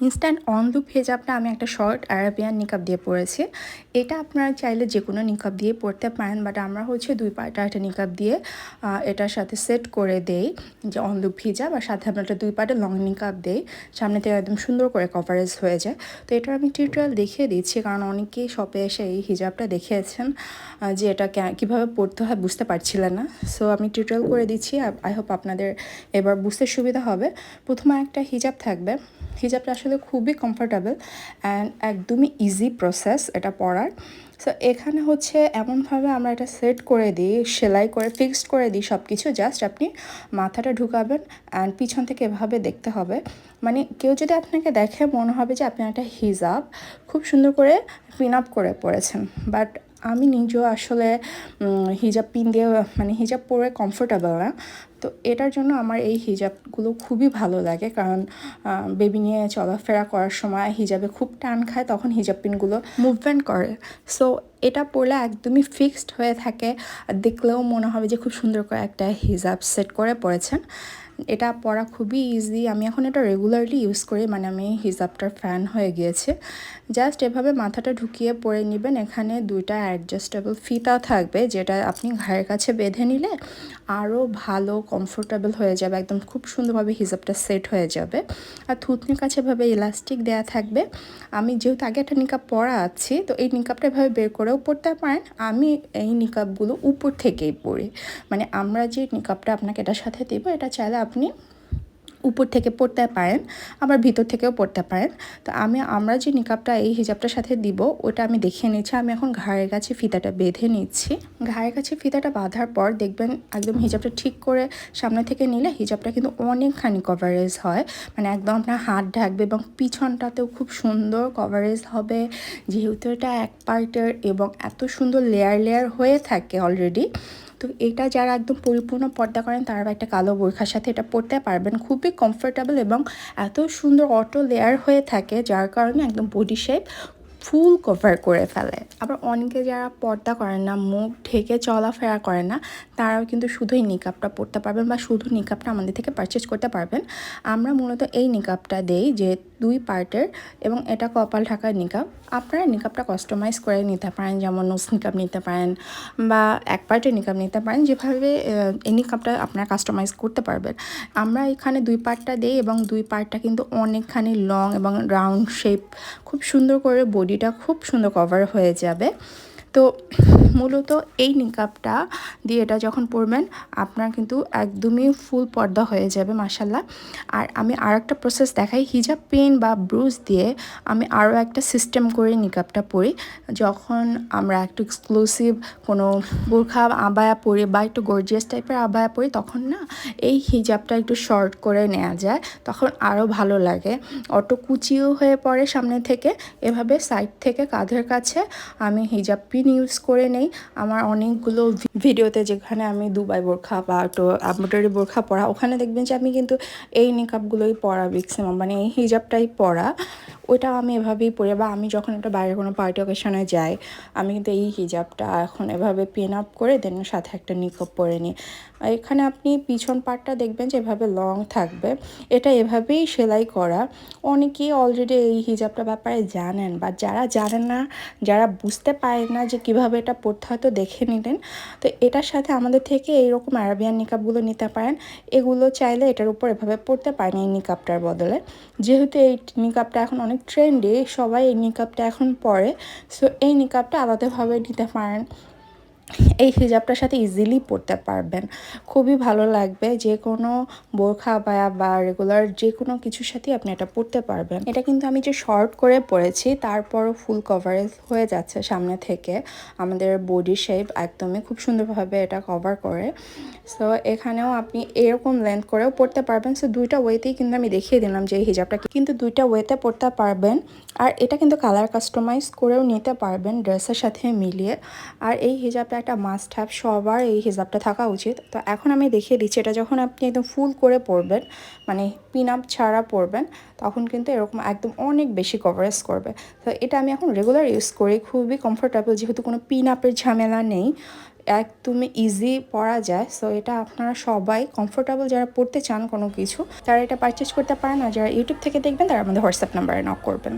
Instant on loop হেজাবটা আমি একটা short Arabian নিকাব দিয়ে পরেছি। এটা আপনারা চাইলে যে কোনো নিকাব দিয়ে পরতে পারেন বাট আমরা হচ্ছে দুই পাটা একটা নিকাব দিয়ে এটার সাথে সেট করে দেই যে অন লুপ হিজাব, আর সাথে আমরা একটা দুই পাটে লং নিকাব দেই। সামনে থেকে একদম সুন্দর করে কভারেজ হয়ে যায়। তো এটার আমি টিউটোরিয়াল দেখিয়ে দিচ্ছি, কারণ অনেকেই শপে এসে এই হিজাবটা দেখিয়েছেন যে এটা কীভাবে পড়তে হয় বুঝতে পারছিলেন না। সো আমি টিউটোরিয়াল করে দিচ্ছি আই হোপ আপনাদের এবার বুঝতে সুবিধা হবে। প্রথমে একটা হিজাব থাকবে। হিজাবটা আসলে খুবই কমফোর্টেবল অ্যান্ড একদমই ইজি প্রসেস এটা পরার সো এখানে হচ্ছে এমনভাবে আমরা এটা সেট করে দিই, সেলাই করে ফিক্সড করে দিই সব কিছু জাস্ট আপনি মাথাটা ঢুকাবেন অ্যান্ড পিছন থেকে এভাবে দেখতে হবে। মানে কেউ যদি আপনাকে দেখে মনে হবে যে আপনি একটা হিজাব, খুব সুন্দর করে পিন আপ করে পড়েছেন বাট আমি নিজেও আসলে হিজাব পিন দিয়ে মানে হিজাব পরে কমফোর্টেবল না। তো এটার জন্য আমার এই হিজাবগুলো খুবই ভালো লাগে। কারণ বেবি নিয়ে চলাফেরা করার সময় হিজাবে খুব টান খায়, তখন হিজাব পিনগুলো মুভমেন্ট করে। সো এটা পরলে একদমই ফিক্সড হয়ে থাকে। দেখলেও মনে হবে যে খুব সুন্দর করে একটা হিজাব সেট করে পরেছেন। এটা পরা খুবই ইজি আমি এখন এটা রেগুলারলি ইউজ করি মানে আমি হিজাবটার ফ্যান হয়ে গিয়েছে। জাস্ট এভাবে মাথাটা ঢুকিয়ে পরে নেবেন। এখানে দুইটা অ্যাডজাস্টেবল ফিতা থাকবে, যেটা আপনি ঘাড়ের কাছে বেঁধে নিলে আরও ভালো কমফোর্টেবল হয়ে যাবে, একদম খুব সুন্দরভাবে হিজাবটা সেট হয়ে যাবে। আর থুতনির কাছে এভাবে ইলাস্টিক দেয়া থাকবে। আমি যেহেতু আগে একটা নিকাপ পরা আছি, তো এই নিকাপটা এভাবে বের করেও পড়তে পারেন। আমি এই নিকাপগুলো উপর থেকেই পড়ি মানে আমরা যে নিকাপটা আপনাকে এটার সাথে দেবো, এটা চাইলে আপনি উপর থেকে পড়তে পারেন, আবার ভিতর থেকেও পড়তে পারেন। তো আমি, আমরা যে নিকাবটা এই হিজাবটার সাথে দিব, ওটা আমি দেখিয়ে নিচ্ছি। আমি এখন ঘাড়ের কাছে ফিতাটা বেঁধে নিচ্ছি। ঘাড়ের কাছে ফিতাটা বাঁধার পর দেখবেন একদম হিজাবটা ঠিক করে সামনে থেকে নিলে হিজাবটা কিন্তু অনেকখানি কভারেজ হয়। মানে একদম আপনার হাত ঢাকবে এবং পিছনটাতেও খুব সুন্দর কভারেজ হবে। যেহেতু এটা এক পার্টের এবং এত সুন্দর লেয়ার লেয়ার হয়ে থাকে অলরেডি তো এটা যারা একদম পরিপূর্ণ পর্দা করেন, তারা একটা কালো বোরখার সাথে এটা পরতে পারবেন। খুবই কমফোর্টেবল এবং এত সুন্দর অটো লেয়ার হয়ে থাকে, যার কারণে একদম বডি শেপ ফুল কভার করে ফেলে। আবার অনেকে যারা পর্দা করেন না, মুখ ঢেকে চলাফেরা করে না, তারাও কিন্তু শুধুই নিকাবটা পরতে পারবেন বা শুধু নিকাবটা আমাদের থেকে পারচেজ করতে পারবেন। আমরা মূলত এই নিকাবটা দেই যে দুই পার্টের এবং এটা কপাল ঢাকার নিকাব আপনারা নিকাবটা কাস্টমাইজ করে নিতে পারেন, যেমন নোস নিকাব নিতে পারেন বা এক পার্টের নিকাব নিতে পারেন। যেভাবে এই নিকাবটা আপনারা কাস্টমাইজ করতে পারবেন। আমরা এখানে দুই পার্টটা দিই এবং দুই পার্টটা কিন্তু অনেকখানি লং এবং রাউন্ড শেপ খুব সুন্দর করে বডিটা খুব সুন্দর কভার হয়ে যাবে। তো মূলত এই নিকাবটা দিয়ে এটা যখন পরবেন, আপনার কিন্তু একদমই ফুল পর্দা হয়ে যাবে মাসাল্লাহ আর আমি আর একটা প্রসেস দেখাই হিজাব পেন বা ব্রুজ দিয়ে আমি আরও একটা সিস্টেম করে নিকাবটা পরি। যখন আমরা একটু এক্সক্লুসিভ কোনো বোরখা আবায়া পরি বা একটু গর্জিয়াস টাইপের আবায়া পরি, তখন না এই হিজাবটা একটু শর্ট করে নেওয়া যায়, তখন আরও ভালো লাগে। অটো কুচিও হয়ে পড়ে সামনে থেকে, এভাবে সাইড থেকে কাঁধের কাছে আমি হিজাব পিন ইউজ করে নেই। আমার অনেকগুলো ভিডিওতে যেখানে আমি দুবাই বোরখা বা একটু আবমোটারি বোরখা পরা, ওখানে দেখবেন যে আমি কিন্তু এই মেকআপগুলোই পরা ম্যাক্সিমাম মানে এই হিজাবটাই পরা। ওইটা আমি এভাবেই পরি। বা আমি যখন একটা বাইরে কোনো পার্টি অকেশনে যাই, আমি কিন্তু এই হিজাবটা এখন এভাবে পিন আপ করে দেন সাথে একটা নিকপ পরে নিই। এখানে আপনি পিছন পার্টটা দেখবেন যে এভাবে লং থাকবে। এটা এভাবেই সেলাই করা। অনেকেই অলরেডি এই হিজাবটা ব্যাপারে জানেন বা যারা জানেন না, যারা বুঝতে পারেন না যে কীভাবে এটা পড়তে হয়, তো দেখে নিলেন। তো এটার সাথে আমাদের থেকে এইরকম আরাবিয়ান নিকাপগুলো নিতে পারেন। এগুলো চাইলে এটার উপর এভাবে পড়তে পারেন এই নিকাবটার বদলে। যেহেতু এই নিকাবটা এখন অনেক ট্রেন্ডি সবাই এই মেকআপটা এখন পরে। সো এই মেকআপটা আলাদাভাবে নিতে পারেন। এই হিজাবটার সাথে ইজিলি পরতে পারবেন। খুবই ভালো লাগবে, যে কোনো বোরখা বায়া বা রেগুলার যে কোনো কিছুর সাথে আপনি এটা পরতে পারবেন। এটা কিন্তু আমি যে শর্ট করে পরেছি তারপরও ফুল কভারেজ হয়ে যাচ্ছে সামনে থেকে। আমাদের বডি শেপ একদমই খুব সুন্দরভাবে এটা কভার করে। সো এখানেও আপনি এরকম লেন্থ করেও পরতে পারবেন। সো দুইটা ওয়েতেই কিন্তু আমি দেখিয়ে দিলাম যে এই হিজাবটা কিন্তু দুইটা ওয়েতে পরতে পারবেন। আর এটা কিন্তু কালার কাস্টমাইজ করেও নিতে পারবেন ড্রেসের সাথে মিলিয়ে। আর এই হিজাবটা একটা মাস্ট হ্যাভ সবার এই হিজাবটা থাকা উচিত। তো এখন আমি দেখিয়ে দিচ্ছি, এটা যখন আপনি একদম ফুল করে পরবেন মানে পিন আপ ছাড়া পরবেন তখন কিন্তু এরকম একদম অনেক বেশি কভারেজ করবে। তো এটা আমি এখন রেগুলার ইউজ করি, খুবই কমফোর্টেবল যেহেতু কোনো পিন আপের ঝামেলা নেই, একদমই ইজি পরা যায়। সো এটা আপনারা সবাই কমফোর্টেবল যারা পড়তে চান কোনো কিছু, তারা এটা পারচেস করতে পারেন, আর যারা ইউটিউব থেকে দেখবেন, তারা আমাদের হোয়াটসঅ্যাপ নাম্বারে নক করবেন।